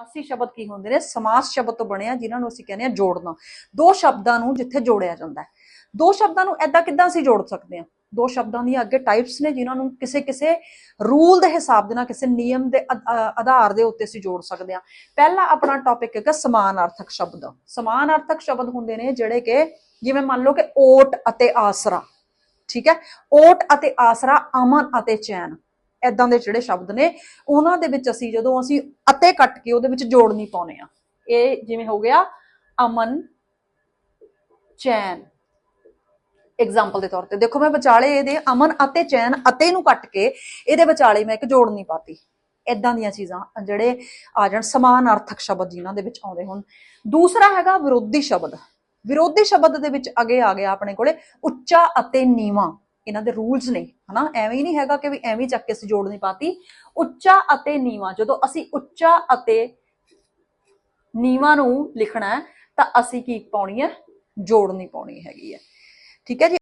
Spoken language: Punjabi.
ਸਮਾਸੀ ਸ਼ਬਦ ਕੀ ਹੁੰਦੇ ਨੇ? ਸਮਾਸ ਸ਼ਬਦ ਤੋਂ ਬਣਿਆ, ਜਿਨ੍ਹਾਂ ਨੂੰ ਅਸੀਂ ਕਹਿੰਦੇ ਆ ਜੋੜਨਾ। ਦੋ ਸ਼ਬਦਾਂ ਨੂੰ ਜਿੱਥੇ ਜੋੜਿਆ ਜਾਂਦਾ ਹੈ। ਦੋ ਸ਼ਬਦਾਂ ਨੂੰ ਐਦਾਂ ਕਿੱਦਾਂ ਅਸੀਂ ਜੋੜ ਸਕਦੇ ਹਾਂ? ਦੋ ਸ਼ਬਦਾਂ ਦੀਆਂ ਅੱਗੇ ਟਾਈਪਸ ਨੇ, ਜਿਨ੍ਹਾਂ ਨੂੰ ਕਿਸੇ ਕਿਸੇ ਰੂਲ ਦੇ ਹਿਸਾਬ ਦੇ ਨਾਲ, ਕਿਸੇ ਨਿਯਮ ਦੇ ਆਧਾਰ ਦੇ ਉੱਤੇ ਅਸੀਂ ਜੋੜ ਸਕਦੇ ਹਾਂ। ਪਹਿਲਾ ਆਪਣਾ ਟੌਪਿਕ ਹੈਗਾ ਸਮਾਨਾਰਥਕ ਸ਼ਬਦ। ਸਮਾਨਾਰਥਕ ਸ਼ਬਦ ਹੁੰਦੇ ਨੇ ਜਿਹੜੇ ਕਿ ਜਿਵੇਂ ਮੰਨ ਲਓ ਕਿ ਓਟ ਅਤੇ ਆਸਰਾ। ਠੀਕ ਹੈ? ਓਟ ਅਤੇ ਆਸਰਾ ਅਮਨ ਅਤੇ ਚੈਨ। ਐਦਾਂ ਦੇ ਜਿਹੜੇ ਸ਼ਬਦ ਨੇ, ਉਹਨਾਂ ਦੇ ਵਿੱਚ ਅਸੀਂ ਜਦੋਂ ਅਸੀਂ ਅਤੇ ਕੱਟ ਕੇ ਉਹਦੇ ਵਿੱਚ ਜੋੜ ਨਹੀਂ ਪਾਉਨੇ ਆ ਇਹ ਜਿਵੇਂ ਹੋ ਗਿਆ, ਅਮਨ, ਚੈਨ। ਐਗਜ਼ਾਮਪਲ ਦੇ ਤੌਰ ਤੇ ਦੇਖੋ, ਮੈਂ ਵਿਚਾਲੇ ਇਹਦੇ ਅਮਨ ਅਤੇ ਚੈਨ ਅਤੇ ਨੂੰ ਕੱਟ ਕੇ ਇਹਦੇ ਵਿਚਾਲੇ ਮੈਂ ਇੱਕ ਜੋੜਨੀ ਪਾਤੀ। ਇਦਾਂ ਦੀਆਂ ਚੀਜ਼ਾਂ ਜਿਹੜੇ ਆ ਜਾਣ ਸਮਾਨ ਅਰਥਕ ਸ਼ਬਦ ਜਿਨ੍ਹਾਂ ਦੇ ਵਿੱਚ ਆਉਂਦੇ ਹੋਣ। ਦੂਸਰਾ ਹੈਗਾ ਵਿਰੋਧੀ ਸ਼ਬਦ। ਵਿਰੋਧੀ ਸ਼ਬਦ ਦੇ ਵਿੱਚ ਅੱਗੇ ਆ ਗਿਆ ਆਪਣੇ ਕੋਲੇ ਉੱਚਾ ਅਤੇ ਨੀਵਾਂ। ਇਹਨਾਂ ਦੇ ਰੂਲਸ ਨੇ, ਹਨਾ? ਐਵੇਂ ਹੀ ਨਹੀਂ ਹੈਗਾ ਕਿ ਵੀ ਐਵੇਂ ਚੱਕ ਕੇ ਅਸੀਂ ਜੋੜ ਨਹੀਂ ਪਾਤੀ। ਉੱਚਾ ਅਤੇ ਨੀਵਾਂ, ਜਦੋਂ ਅਸੀਂ ਉੱਚਾ ਅਤੇ ਨੀਵਾਂ ਨੂੰ ਲਿਖਣਾ ਹੈ, ਤਾਂ ਅਸੀਂ ਕੀ ਪਾਉਣੀ ਹੈ? ਜੋੜਨੀ ਪਾਉਣੀ ਹੈਗੀ ਹੈ। ਠੀਕ ਹੈ ਜੀ?